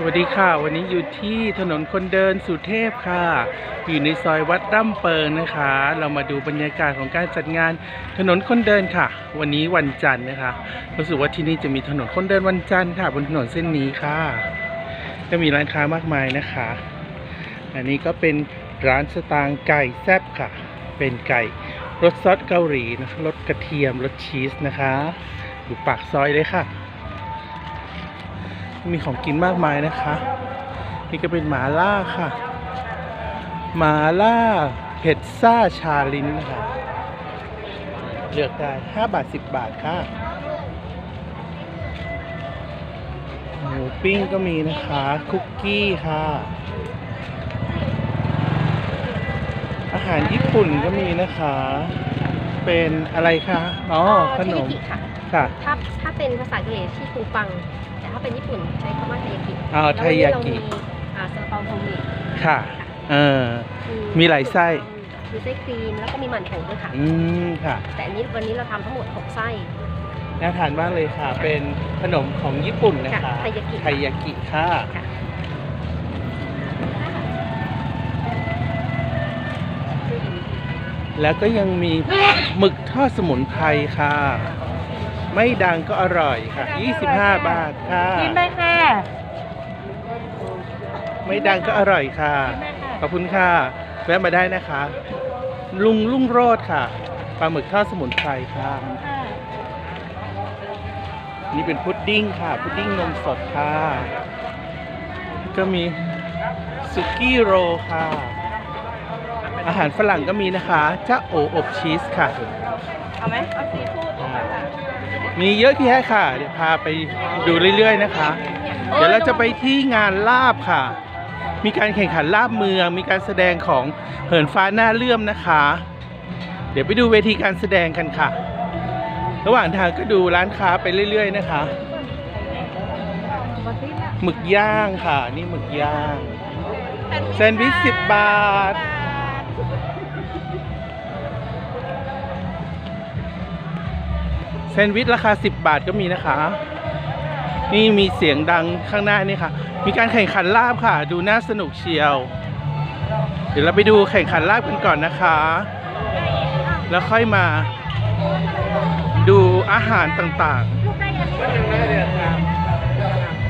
สวัสดีค่ะ วันนี้อยู่ที่ถนนคนเดินสุเทพค่ะ อยู่ในซอยวัดร่ำเปิงนะคะ เรามาดูบรรยากาศของการจัดงานถนนคนเดินค่ะ วันนี้วันจันทร์นะคะ รู้สึกว่าที่นี่จะมีถนนคนเดินวันจันทร์ค่ะ บนถนนเส้นนี้ค่ะ ก็มีร้านค้ามากมายนะคะ อันนี้ก็เป็นร้านสตางค์ไก่แซบค่ะ เป็นไก่รสซอสเกาหลีนะคะรสกระเทียมรสชีสนะคะ อยู่ปากซอยเลยค่ะ มีของกินมากมายนะคะ นี่ก็เป็นหมาล่าค่ะหมาล่าเผ็ดซ่าชาลิ้นนะคะเลือกได้ 5 บาท 10 บาทค่ะหมูปิ้งก็มีนะคะ คุกกี้ค่ะ อาหารญี่ปุ่นก็มีนะคะ เป็นอะไรคะ อ๋อ ขนม ค่ะค่ะ ถ้าถ้าเป็นภาษาอังกฤษที่คูปัง แต่ถ้าเป็นญี่ปุ่นใช้คำว่าเทยากิอ๋อแล้วไทวันนี้ยาเรากิมีอ่าซาลาเปาโฮมเมดค่ะ เออ มีหลายไส้ มีไส้ครีมแล้วก็มีหมั่นโถด้วยค่ะ อืมค่ะ แต่อันนี้วันนี้เราทำทั้งหมด6ไส้ น่าทานมากเลยค่ะ เป็นขนมของญี่ปุ่นนะคะค่ะไทยากิ ไทยากิค่ะ ค่ะ แล้วก็ยังมีหมึกทอดสมุนไพรค่ะ ไม่ดังก็อร่อยค่ะ 25 บาทค่ะ กินได้ค่ะ ไม่ดังก็อร่อยค่ะ ขอบคุณค่ะ แวะมาได้นะคะ ลุงลุงโรดค่ะ ปลาหมึกทอดสมุนไพรค่ะ นี่เป็นพุดดิ้งค่ะ พุดดิ้งนมสดค่ะ ก็มีสุกี้โรลค่ะ อาหารฝรั่งก็มีนะคะจ้าโออบชีสค่ะ เอาไหมเอาซีฟู้ดค่ะ มีเยอะแยะค่ะ เดี๋ยวพาไปดูเรื่อยๆนะคะ เดี๋ยวเราจะไปที่งานลาบค่ะ มีการแข่งขันลาบเมือง มีการแสดงของเหินฟ้าหน้าเลื่อมนะคะ เดี๋ยวไปดูเวทีการแสดงกันค่ะ ระหว่างทางก็ดูร้านค้าไปเรื่อย ๆ นะคะหมึกย่างค่ะ นี่หมึกย่างแซนด์วิชสิบบาท ซนด์วิชราคา 10 บาทก็มีนะคะ นี่มีเสียงดังข้างหน้านี่ค่ะ มีการแข่งขันลาบค่ะ ดูน่าสนุกเชียว เดี๋ยวเราไปดูแข่งขันลาบกันก่อนนะคะ แล้วค่อยมา ดูอาหารต่างๆ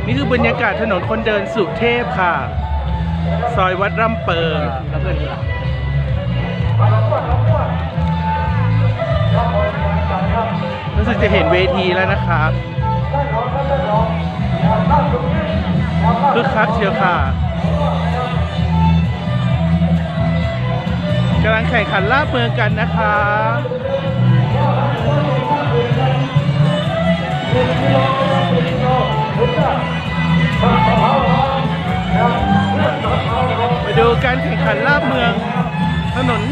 นี่คือบรรยากาศถนนคนเดินสุเทพค่ะ ซอยวัดร่ำเปิง จะเห็นเวทีแล้วนะครับคึกคักเชียวค่ะกำลังแข่งขันลาบเมืองกันนะคะมาดูการแข่งขันลาบเมืองถนน